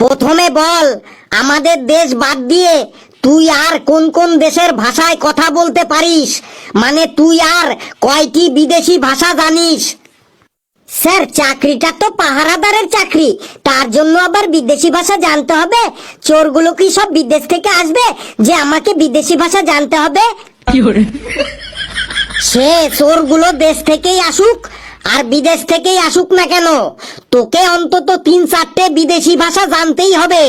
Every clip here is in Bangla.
প্রথমে বল আমাদের দেশ বাদ দিয়ে তুই আর কোন কোন দেশের ভাষায় কথা বলতে পারিস? মানে তুই আর কয়টি বিদেশি ভাষা জানিস? স্যার চাকরিটা তো পাহারাদারের চাকরি। তার জন্য আবার বিদেশি ভাষা জানতে হবে? চোরগুলো কি সব বিদেশ থেকে আসবে যে আমাকে বিদেশি ভাষা জানতে হবে? সে চোরগুলো দেশ থেকেই আসুক আর বিদেশ থেকেই আসুক না কেন? তোকে অন্তত তিন চারটে বিদেশি ভাষা জানতেই হবে।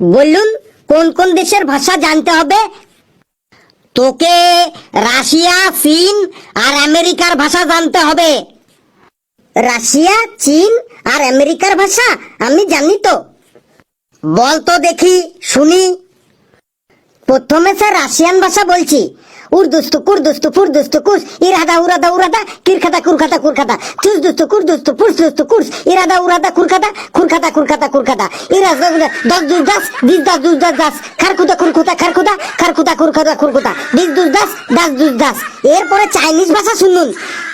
বলুন কোন কোন দেশের ভাষা জানতে হবে? তোকে রাশিয়া, চীন আর আমেরিকার ভাষা জানতে হবে। রাশিয়া, চীন আর আমেরিকার ভাষা আমি জানি তো। বল তো দেখি, শুনি। প্রথমে স্যার রাশিয়ান ভাষা বলছি। উর্দুস্তু কুর্দুস্তু ফুরদুস্তু কুস ইরাদা, উরাদা উরাদা কিরখাতা কুরখাতা কুরখাতা চুসদুস্তু কুরদুস্তু ফুরসদুস্তু কুর্স ইরাদা, উরাদা কুরখাতা খুরখাতা কুরখাতা কুরখাতা ইরাদা দশ দুস, দাস, দিস, দাস, দুস, দাস দাস খারকুদা খুরকুতা খারকুদা খারকুদা খুরখাতা খুরকুতা দিস, দুস, দাস দাস, দুস, দাস। এরপরে চাইনিজ ভাষা শুনুন।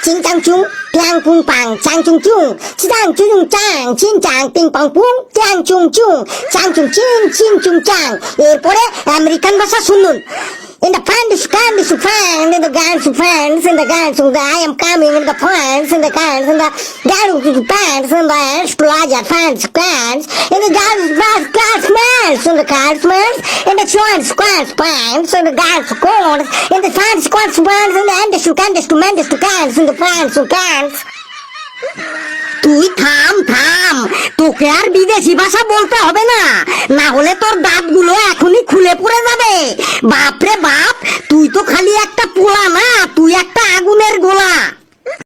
চিং, চাং, চুং, টিয়াং, পুং, পাং। চাং, চুং চুং। চিং, চুং, চাং। চিং, চাং, পিং, পং, পুং। টিয়াং, চুং চুং। চাং, চুং, চিং চিং, চুং, চাং। এরপরে আমেরিকান ভাষা শুনুন। In the pants, pants, pants, in the guns, pants, in the guns, in the I am coming in the pants, in the guns, in the guns, pants, in the explosion, pants, pants, in the guns, pants, guns, pants, in the guns, pants, in the joints, squats, pants, in the guns, corns, in the pants, squats, pants, in the endless, candice, to mendes, to cans, in the pants, to cans. তুই থাম থাম তোকে আর বিদেশি ভাষা বলতে হবে না না হলে তোর দাঁতগুলো এখনই খুলে পড়ে যাবে বাপরে